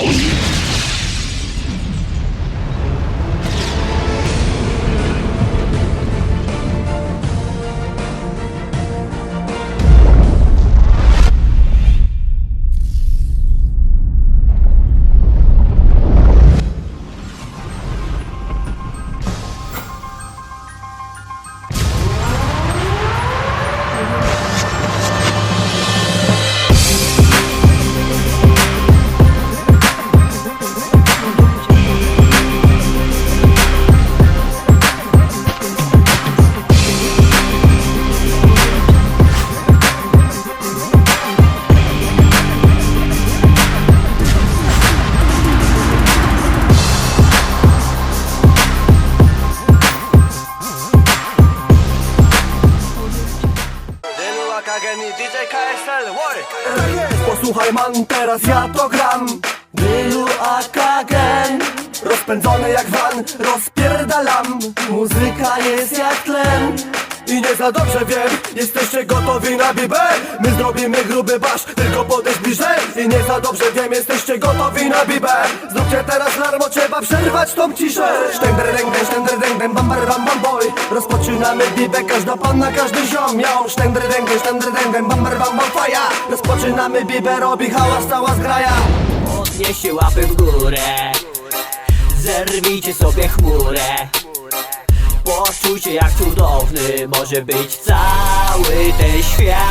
Dylu KSL, łory! Posłuchaj man, teraz ja to gram. Dylu Akagen Rozpędzony jak van, rozpierdalam. Muzyka jest jak tlen. I nie za dobrze wiem, jesteście gotowi na bibę? My zrobimy gruby basz, tylko podejść bliżej. I nie za dobrze wiem, jesteście gotowi na bibę? Zróbcie teraz larmo, trzeba przerwać tą ciszę. Sztęder dęgden, sztęder dęgden, bam bam bam. boy Rozpoczynamy bibę, każda panna, każdy ziom. Miał sztęder dęgden, sztęder dęgden, bam bar, bam bam faja. Rozpoczynamy bibę, robi hałas cała zgraja. Podnieście łapy w górę. Zerwijcie sobie chmurę. Poczujcie jak cudowny może być cały ten świat.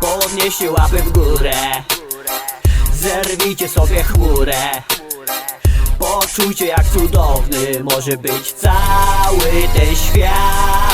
Podnieście łapy w górę. Zerwijcie sobie chmurę Poczujcie jak cudowny może być cały ten świat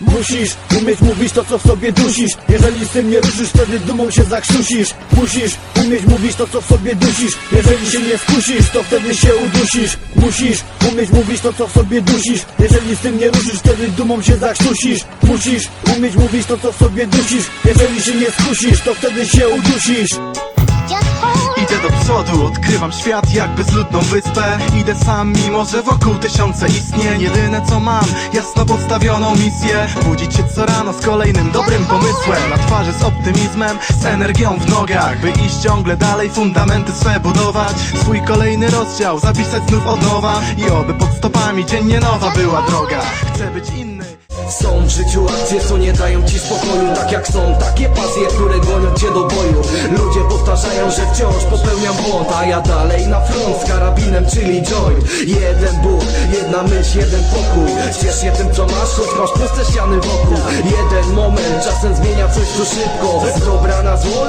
Musisz umieć mówić to co w sobie dusisz. Jeżeli z tym nie ruszysz wtedy dumą się zakrztusisz. Musisz umieć mówić to co w sobie dusisz. Jeżeli się nie skusisz to wtedy się udusisz. Musisz umieć mówić to co w sobie dusisz. Jeżeli z tym nie ruszysz wtedy dumą się zakrztusisz. Musisz umieć mówić to co w sobie dusisz. Jeżeli się nie skusisz to wtedy się udusisz Do przodu, odkrywam świat jak bezludną wyspę. Idę sam, mimo że wokół tysiące istnień. Jedyne co mam, jasno postawioną misję. Budzić się co rano z kolejnym dobrym pomysłem. Na twarzy z optymizmem, z energią w nogach By iść ciągle dalej, fundamenty swe budować. Swój kolejny rozdział, zapisać znów od nowa I oby pod stopami dziennie nowa była droga. Chcę być inny Są w życiu akcje, co nie dają ci spokoju. Tak jak są takie pasje, które gonią cię do boju. Ludzie powtarzają, że wciąż popełniam błąd A ja dalej na front z karabinem, czyli joint. Jeden Bóg, jedna myśl, jeden pokój. Ciesz się tym co masz, choć masz puste ściany wokół. Jeden moment, czasem zmienia coś tu szybko. Z dobra na zło,